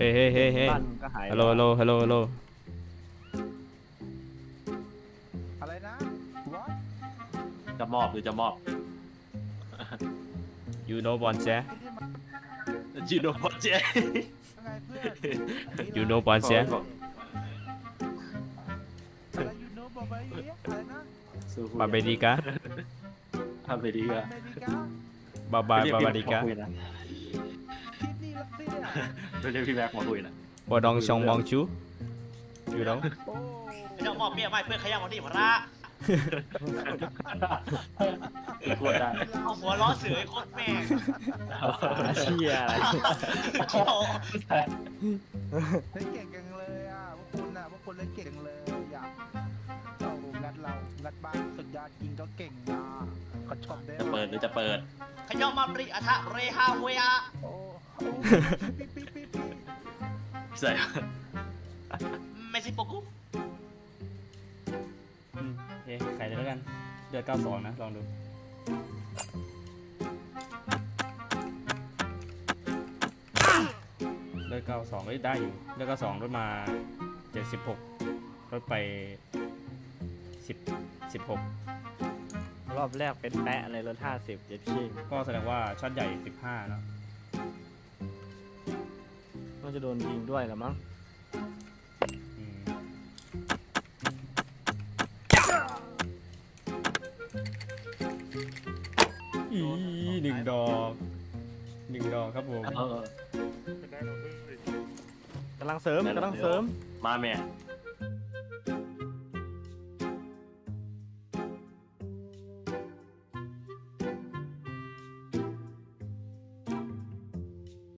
เฮ้ยเฮ้ยเฮ้ยเฮ้ยบ้านก็หายฮัลโหลฮัลโหลฮัลโหลฮัลโหลอะไรนะ what จะมอบหรือจะมอบยูโนบอลแจ๊จีโนพอเจยังไงเพื่อนยูโนบอลแจ๊ อะไรยูโนบอกไปเหี้ยอะไรนะ บาเบดิกาทำไปดีก็อเมริกา บาบาบาบาดิกาคิดนี่รัสเซียไม่ เรียกพี่แม็กมาคุยนะบอดองชองมองชูยูโนโอ้เจ้ามอบเมียไม่เพื่อนขยันวันนี้พระพูดได้เอาหัวล้อเสือไอ้โคตรแม่งเชียอะไรเล่นเก่งจังเลยอะพวกคุณอะพวกคุณเล่นเก่งจังเลยอะเรางัดเรางัดบ้านสุดยอดยิงก็เก่งนะก็ชอบได้จะเปิดหรือจะเปิดขยันมาปริอัฐะเรฮาเวีย โอ้โอ้ปิ๊บปิ๊บปิ๊บปิ๊บใส่เมซิโปกุอืมโอเคใครเลยแล้วกัน เดือด92นะ ลองดู เลือด92เอ้ยได้อยู่ เลือด92ลดมา76ลดไป10 16รอบแรกเป็นแปะเลยรถห้าสิบเจ็ดชิงก็แสดงว่าช็อตใหญ่15เนอะ มันจะโดนยิงด้วยเหรอมั้งอืมอีหนึ่งดอกหนึ่งดอกครับผมเออกำลังเสริมกำลังเสริม มาแม่